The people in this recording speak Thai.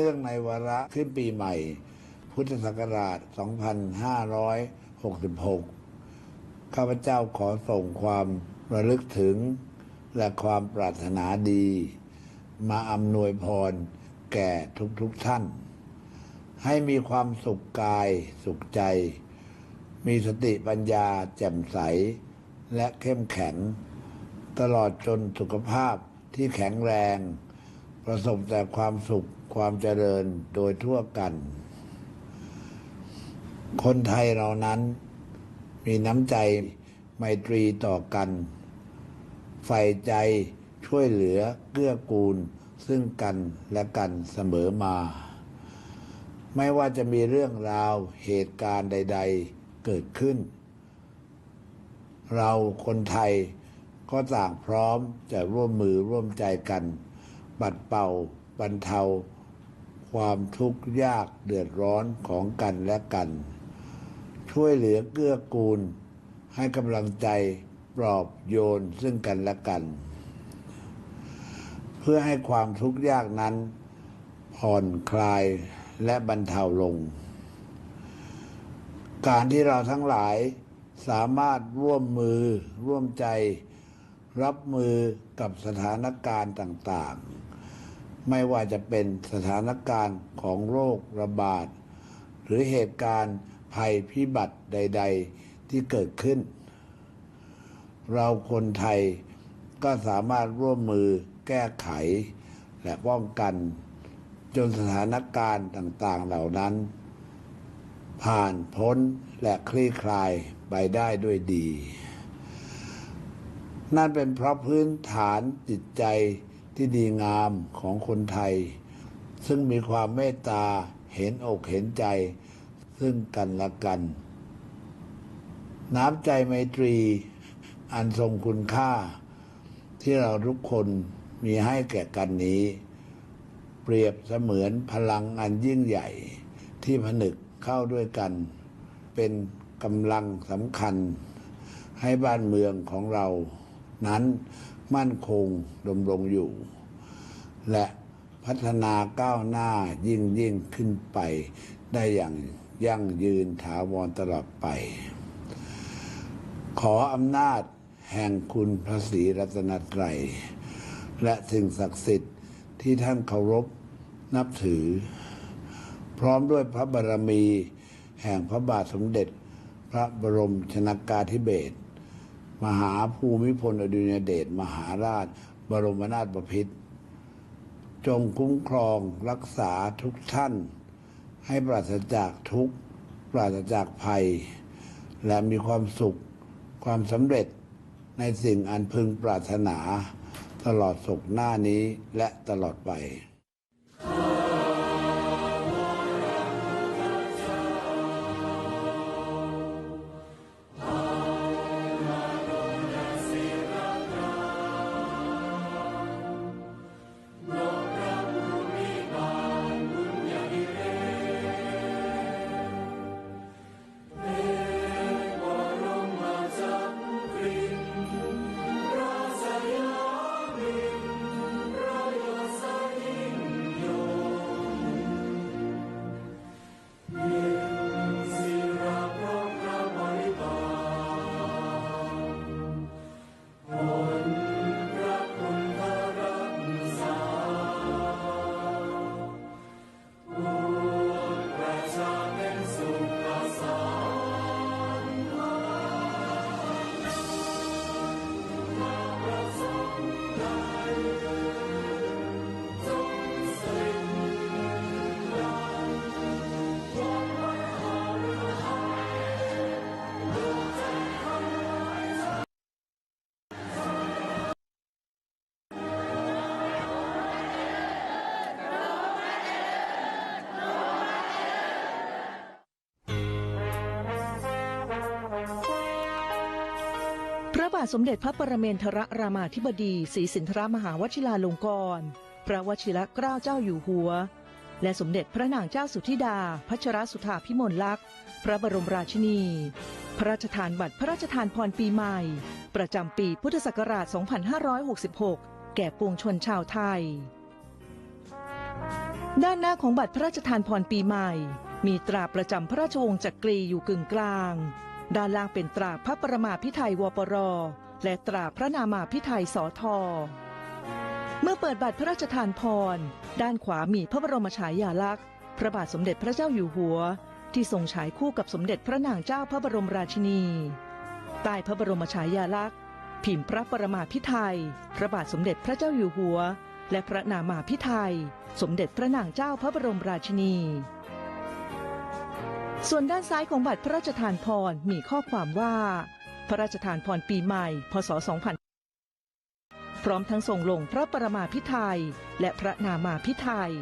เนื่องในวาระขึ้นปีใหม่ พุทธศักราช 2566 ข้าพเจ้าขอส่งความระลึกถึง และความปรารถนาดี มาอำนวยพรแก่ทุกๆทท่าน ให้มีความสุขกายสุขใจ มีสติปัญญาแจ่มใส และเข้มแข็ง ตลอดจนสุขภาพที่แข็งแรง ประสบแต่ความสุขความเจริญโดยทั่วกัน คนไทยเรานั้นมีน้ำใจไมตรีต่อกันใฝ่ใจช่วยเหลือเกื้อกูลซึ่งกันและกันเสมอมา ไม่ว่าจะมีเรื่องราวเหตุการณ์ใด ๆเกิดขึ้น เราคนไทยก็ต่างพร้อมจะร่วมมือร่วมใจกัน บัดเป่าบรรเทา ความทุกข์ยากเดือดร้อนของกันและกัน ช่วยเหลือเกื้อกูล ให้กำลังใจปลอบโยนซึ่งกันและกัน เพื่อให้ความทุกข์ยากนั้น ผ่อนคลายและบรรเทาลง การที่เราทั้งหลายสามารถร่วมมือร่วมใจ รับมือกับสถานการณ์ต่าง ๆ ไม่ว่าจะเป็นสถานการณ์ของโรคระบาด หรือเหตุการณ์ภัยพิบัติใด ๆ ที่เกิดขึ้น เราคนไทยก็สามารถร่วมมือแก้ไข และป้องกัน จนสถานการณ์ต่างๆเหล่านั้น ผ่านพ้นและคลี่คลายไปได้ด้วยดี นั่นเป็นเพราะพื้นฐานจิตใจ ที่ดีงามของคนไทย ซึ่งมีความเมตตาเห็นอกเห็นใจ ซึ่งกันและกัน น้ำใจไมตรี อันทรงคุณค่า ที่เราทุกคนมีให้แก่กันนี้ เปรียบเสมือนพลังอันยิ่งใหญ่ ที่ผนึกเข้าด้วยกัน เป็นกำลังสำคัญ ให้บ้านเมืองของเรา นั้นมั่นคงดำรงอยู่ และพัฒนาก้าวหน้ายิ่งยิ่งขึ้นไป ได้อย่างยั่งยืนถาวรตลอดไป ขออำนาจแห่งคุณพระศรีรัตนตรัย และสิ่งศักดิ์สิทธิ์ที่ท่านเคารพนับถือ พร้อมด้วยพระบารมี แห่งพระบาทสมเด็จ พระบรมชนากาธิเบศรมหาภูมิพลอดุลยเดชมหาราช บรมนาถบพิตร จงคุ้มครองรักษาทุกท่าน ให้ปราศจากทุกข์ปราศจากภัย และมีความสุขความสำเร็จในสิ่งอันพึงปรารถนา ตลอดศกหน้านี้และตลอดไป ระบาทสมเด็จพระปรเมนทรรามาธิบดีศรีสินทรมหาวชิราลงกรณ์พระวชิรเกล้าเจ้าอยู่หัว และสมเด็จพระนางเจ้าสุธิดา พัชรสุธาพิมลลักษณ์ พระบรมราชินี พระราชทานบัตรพระราชทานพรปีใหม่ ประจำปีพุทธศักราช 2566 แก่ปวงชนชาวไทย ด้านหน้าของบัตรพระราชทานพรปีใหม่ มีตราประจำพระราชวงศ์จักรีอยู่กึ่งกลาง ด้านล่างเป็นตราพระประมาพิไทยวปร และตราพระนามาพิไทยสอทอเมื่อเปิดบัตรพระราชทานพร ด้านขวามีพระบรมฉายาลักษณ์ พระบาทสมเด็จพระเจ้าอยู่หัว ที่ทรงฉายคู่กับสมเด็จพระนางเจ้าพระบรมราชินี ใต้พระบรมฉายาลักษณ์ พิมพ์พระประมาพิไทยพระบาทสมเด็จพระเจ้าอยู่หัว และพระนามาพิไทยสมเด็จพระนางเจ้าพระบรมราชินี ส่วนด้านซ้ายของบัตรพระราชทานพรมีข้อความว่า พระราชทานพรปีใหม่ พศ 2000 พร้อมทั้งส่งลงพระประมาพิไทยและพระนามาพิไทย